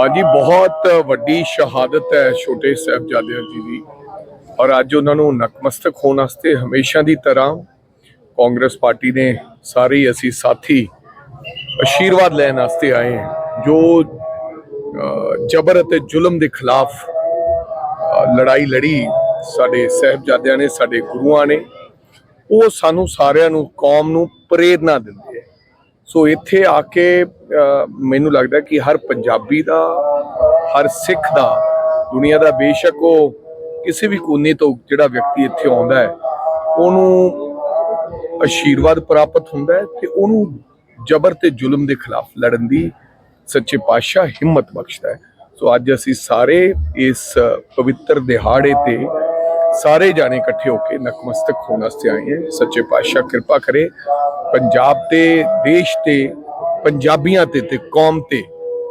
ਹਾਂਜੀ, ਬਹੁਤ ਵੱਡੀ ਸ਼ਹਾਦਤ ਹੈ ਛੋਟੇ ਸਾਹਿਬਜ਼ਾਦਿਆਂ ਜੀ ਦੀ ਔਰ ਅੱਜ ਉਹਨਾਂ ਨੂੰ ਨਕਮਸਤਕ ਹੋਣ ਵਾਸਤੇ ਹਮੇਸ਼ਾ ਦੀ ਤਰ੍ਹਾਂ ਕਾਂਗਰਸ ਪਾਰਟੀ ਨੇ ਸਾਰੇ ਅਸੀਂ ਸਾਥੀ ਆਸ਼ੀਰਵਾਦ ਲੈਣ ਵਾਸਤੇ ਆਏ ਜੋ ਜਬਰ ਅਤੇ ਜ਼ੁਲਮ ਦੇ ਖਿਲਾਫ ਲੜਾਈ ਲੜੀ ਸਾਡੇ ਸਾਹਿਬਜ਼ਾਦਿਆਂ ਨੇ, ਸਾਡੇ ਗੁਰੂਆਂ ਨੇ, ਉਹ ਸਾਨੂੰ ਸਾਰਿਆਂ ਨੂੰ, ਕੌਮ ਨੂੰ ਪ੍ਰੇਰਨਾ ਦਿੰਦੇ ਸੋ ਇੱਥੇ ਆ ਕੇ ਮੈਨੂੰ ਲੱਗਦਾ ਕਿ ਹਰ ਪੰਜਾਬੀ ਦਾ, ਹਰ ਸਿੱਖ ਦਾ, ਦੁਨੀਆ ਦਾ ਬੇਸ਼ੱਕ ਉਹ ਕਿਸੇ ਵੀ ਕੋਨੇ ਤੋਂ ਜਿਹੜਾ ਵਿਅਕਤੀ ਇੱਥੇ ਆਉਂਦਾ ਹੈ, ਉਹਨੂੰ ਆਸ਼ੀਰਵਾਦ ਪ੍ਰਾਪਤ ਹੁੰਦਾ ਹੈ ਤੇ ਉਹਨੂੰ ਜ਼ਬਰ ਤੇ ਜ਼ੁਲਮ ਦੇ ਖਿਲਾਫ ਲੜਨ ਦੀ ਸੱਚੇ ਪਾਤਸ਼ਾਹ ਹਿੰਮਤ ਬਖਸ਼ਦਾ ਹੈ। ਸੋ ਅੱਜ ਅਸੀਂ ਸਾਰੇ ਇਸ ਪਵਿੱਤਰ ਦਿਹਾੜੇ ਤੇ ਸਾਰੇ ਜਾਣੇ ਇਕੱਠੇ ਹੋ ਕੇ ਨਕਮਸਤਕ ਹੋਣ ਵਾਸਤੇ ਆਏ ਹਾਂ। ਸੱਚੇ ਪਾਤਸ਼ਾਹ ਕਿਰਪਾ ਕਰੇ ਪੰਜਾਬ ਤੇ ਦੇਸ਼ ਤੇ ਪੰਜਾਬੀਆਂ ਤੇ ਤੇ ਕੌਮ ਤੇ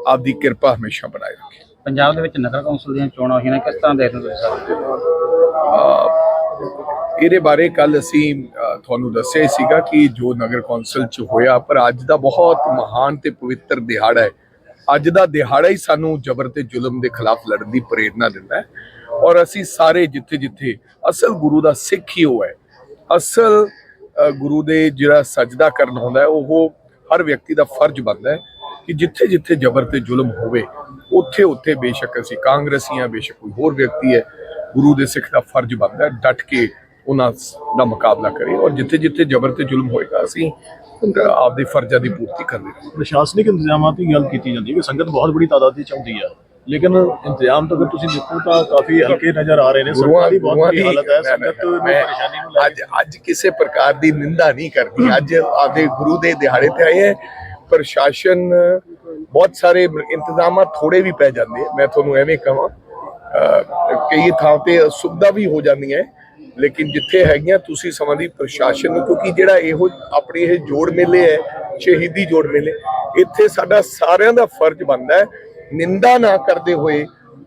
ਆਪਦੀ ਕਿਰਪਾ ਹਮੇਸ਼ਾ ਬਣਾਏ ਰੱਖੇ। ਪੰਜਾਬ ਦੇ ਵਿੱਚ ਨਗਰ ਕੌਂਸਲ ਦੀਆਂ ਚੋਣਾਂ ਹੋਈਆਂ ਨੇ ਕਿਸ ਤਰ੍ਹਾਂ ਦੇਖਦੇ ਹੋ ਤੁਸੀਂ ਇਹਦੇ ਬਾਰੇ ਕੱਲ ਅਸੀਂ ਤੁਹਾਨੂੰ ਦੱਸਿਆ ਸੀਗਾ ਕਿ ਜੋ ਨਗਰ ਕੌਂਸਲ ਚ ਹੋਇਆ ਪਰ ਅੱਜ ਦਾ ਬਹੁਤ ਮਹਾਨ ਤੇ ਪਵਿੱਤਰ ਦਿਹਾੜਾ ਹੈ। ਅੱਜ ਦਾ ਦਿਹਾੜਾ ਹੀ ਸਾਨੂੰ ਜ਼ਬਰ ਤੇ ਜ਼ੁਲਮ ਦੇ ਖਿਲਾਫ ਲੜਨ ਦੀ ਪ੍ਰੇਰਣਾ ਦਿੰਦਾ ਹੈ। ਔਰ ਅਸੀਂ ਸਾਰੇ ਜਿੱਥੇ ਜਿੱਥੇ ਅਸਲ ਗੁਰੂ ਦਾ ਸਿੱਖ ਹੀ ਉਹ ਹੈ। ਅਸਲ ਗੁਰੂ ਦੇ ਜਿਹੜਾ ਸਜਦਾ ਕਰਨ ਹੁੰਦਾ ਹੈ, ਉਹ ਹਰ ਵਿਅਕਤੀ ਦਾ ਫਰਜ਼ ਬਣਦਾ ਹੈ ਕਿ ਜਿੱਥੇ ਜਿੱਥੇ ਜ਼ਬਰ ਤੇ ਜ਼ੁਲਮ ਹੋਵੇ, ਉੱਥੇ ਉੱਥੇ ਬੇਸ਼ੱਕ ਅਸੀਂ ਕਾਂਗਰਸੀਆਂ, ਬੇਸ਼ੱਕ ਕੋਈ ਹੋਰ ਵਿਅਕਤੀ ਹੈ, ਗੁਰੂ ਦੇ ਸਿੱਖ ਦਾ ਫਰਜ਼ ਬਣਦਾ ਹੈ ਡਟ ਕੇ ਉਹਨਾਂ ਦਾ ਮੁਕਾਬਲਾ ਕਰੇ ਔਰ ਜਿੱਥੇ ਜਿੱਥੇ ਜ਼ਬਰ ਤੇ ਜ਼ੁਲਮ ਹੋਏਗਾ, ਅਸੀਂ ਆਪਦੇ ਫਰਜ਼ਾਂ ਦੀ ਪੂਰਤੀ ਕਰਦੇ ਪ੍ਰਸ਼ਾਸਨਿਕ ਇੰਤਜ਼ਾਮਾਂ ਦੀ ਗੱਲ ਕੀਤੀ ਜਾਂਦੀ ਹੈ ਕਿ ਸੰਗਤ ਬਹੁਤ ਬੜੀ ਤਾਦਾਦ ਵਿੱਚ ਆਉਂਦੀ ਹੈ ਲੇਕਿਨ ਇੰਤਜ਼ਾਮ ਤਾਂ ਅਗਰ ਤੁਸੀਂ ਦੇਖੋ ਤਾਂ ਕਾਫੀ ਹਲਕੇ ਨਜ਼ਰ ਆ ਰਹੇ ਨੇ ਸੰਗਤ ਦੀ ਬਹੁਤ ਬੁਰੀ ਹਾਲਤ ਹੈ ਸੰਗਤ ਨੂੰ ਪਰੇਸ਼ਾਨੀ ਨੂੰ ਅੱਜ ਅੱਜ ਕਿਸੇ ਪ੍ਰਕਾਰ ਦੀ ਨਿੰਦਾ ਨਹੀਂ ਕਰਦੀ ਅੱਜ ਆਪਦੇ ਗੁਰੂ ਦੇ ਦਿਹਾੜੇ ਤੇ ਆਏ ਹੈ ਪ੍ਰਸ਼ਾਸਨ ਬਹੁਤ ਸਾਰੇ ਇੰਤਜ਼ਾਮਾਂ ਥੋੜੇ ਵੀ ਪੈ ਜਾਂਦੇ ਮੈਂ ਤੁਹਾਨੂੰ ਐਵੇਂ ਕਹਾਂ ਕਈ ਥਾਂ ਤੇ ਸੁਵਿਧਾ ਵੀ ਹੋ ਜਾਂਦੀਆਂ ਹੈ, ਲੇਕਿਨ ਜਿੱਥੇ ਹੈਗੀਆਂ ਤੁਸੀਂ ਸਮਝਦੀ ਪ੍ਰਸ਼ਾਸਨ ਨੂੰ ਕਿਉਂਕਿ ਜਿਹੜਾ ਇਹੋ ਆਪਣੀ ਇਹ ਜੋੜ ਮੇਲੇ ਹੈ ਸ਼ਹੀਦੀ ਜੋੜ ਮੇਲੇ ਇੱਥੇ ਸਾਡਾ ਸਾਰਿਆਂ ਦਾ ਫਰਜ਼ ਬਣਦਾ ਹੈ ਨਿੰਦਾ ਨਾ ਕਰਦੇ ਹੋਏ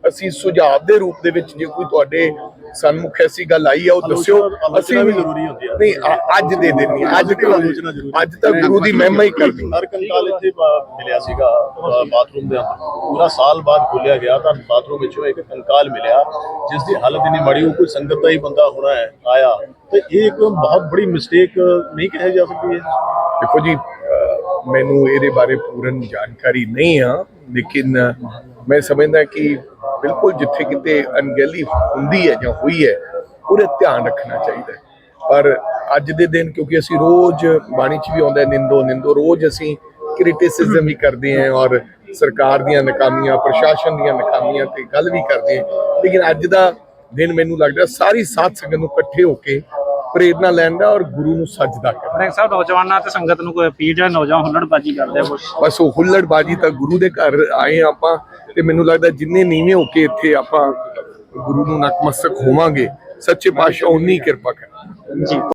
ਅਸੀਂ ਸੁਝਾਅ ਦੇ ਰੂਪ ਦੇ ਵਿੱਚ ਜੇ ਕੋਈ ਤੁਹਾਡੇ ਸਨਮੁਖ ਐਸੀ ਗੱਲ ਆਈ ਆ ਉਹ ਦੱਸਿਓ। ਆਲੋਚਨਾ ਅਸੀਂ ਵੀ ਜ਼ਰੂਰੀ ਹੁੰਦੀ ਆ। ਨਹੀਂ ਅੱਜ ਦੇ ਦਿਨ ਨਹੀਂ ਅੱਜ ਆਲੋਚਨਾ ਜ਼ਰੂਰੀ ਤਾਂ ਅੱਜ ਤਾਂ ਗੁਰੂ ਦੀ ਮਹਿਮਾ ਹੀ ਕਰਦੀ। ਹਰ ਕੰਕਾਲ ਇੱਥੇ ਮਿਲਿਆ ਸੀਗਾ ਬਾਥਰੂਮ ਦੇ ਅੰਦਰ। ਪੂਰਾ ਸਾਲ ਬਾਅਦ ਖੋਲਿਆ ਗਿਆ ਤਾਂ ਬਾਥਰੂਮ ਵਿੱਚੋਂ ਇੱਕ ਕੰਕਾਲ ਮਿਲਿਆ ਜਿਸ ਦੀ ਹਾਲਤ ਇੰਨੀ ਮਾੜੀ ਉਹ ਕੋਈ ਸੰਗਤ ਦਾ ਹੀ ਬੰਦਾ ਹੋਣਾ ਹੈ ਆਇਆ। ਤੇ ਇਹ ਇੱਕ ਬਹੁਤ ਬੜੀ ਮਿਸਟੇਕ ਨਹੀਂ ਕਹੀ ਜਾ ਸਕਦੀ ਹੈ ਦੇਖੋ ਜੀ ਮੈਨੂੰ ਇਹਦੇ ਬਾਰੇ ਪੂਰਨ ਜਾਣਕਾਰੀ ਨਹੀਂ ਆ, ਲੇਕਿਨ ਮੈਂ ਸਮਝਦਾ ਕਿ ਬਿਲਕੁਲ ਜਿੱਥੇ ਕਿਤੇ ਅਣਗਹਿਲੀ ਹੁੰਦੀ ਹੈ ਜਾਂ ਹੋਈ ਹੈ ਉਹਦੇ ਧਿਆਨ ਰੱਖਣਾ ਚਾਹੀਦਾ ਪਰ ਅੱਜ ਦੇ ਦਿਨ, ਕਿਉਂਕਿ ਅਸੀਂ ਰੋਜ਼ ਬਾਣੀ 'ਚ ਵੀ ਆਉਂਦਾ ਨਿੰਦੋ ਨਿੰਦੋ, ਰੋਜ਼ ਅਸੀਂ ਕ੍ਰਿਟਿਸਿਜ਼ਮ ਵੀ ਕਰਦੇ ਹਾਂ ਔਰ ਸਰਕਾਰ ਦੀਆਂ ਨਾਕਾਮੀਆਂ, ਪ੍ਰਸ਼ਾਸਨ ਦੀਆਂ ਨਾਕਾਮੀਆਂ ਤੇ ਗੱਲ ਵੀ ਕਰਦੇ ਹਾਂ। ਲੇਕਿਨ ਅੱਜ ਦਾ ਦਿਨ ਮੈਨੂੰ ਲੱਗਦਾ ਸਾਰੀ ਸਾਥ ਸੰਗਤ ਨੂੰ ਇਕੱਠੇ ਹੋ ਕੇ ਪ੍ਰੇਰਨਾ ਲੈਣ ਦਾ ਔਰ ਗੁਰੂ ਨੂੰ ਸਜਦਾ ਕਰਨਾ ਬ੍ਰੈਕ ਸਾਹਿਬ ਨੌਜਵਾਨਾਂ ਤੇ ਸੰਗਤ ਨੂੰ ਕੋਈ ਅਪੀਲ ਹੈ ਨੌਜਵਾਨ ਹੁੱਲੜਬਾਜੀ ਕਰਦੇ ਆ ਕੁਛ? ਬਸ ਉਹ ਹੁੱਲੜਬਾਜੀ ਤਾਂ ਗੁਰੂ ਦੇ ਘਰ ਆਏ ਆਪਾਂ ਤੇ ਮੈਨੂੰ ਲੱਗਦਾ ਜਿੰਨੇ ਨੀਵੇਂ ਹੋ ਕੇ ਇੱਥੇ ਆਪਾਂ ਗੁਰੂ ਨੂੰ ਨਤਮਸਤਕ ਹੋਵਾਂਗੇ ਸੱਚੇ ਪਾਤਸ਼ਾਹ ਉਨੀ ਕਿਰਪਾ ਕਰਨਾ ਜੀ।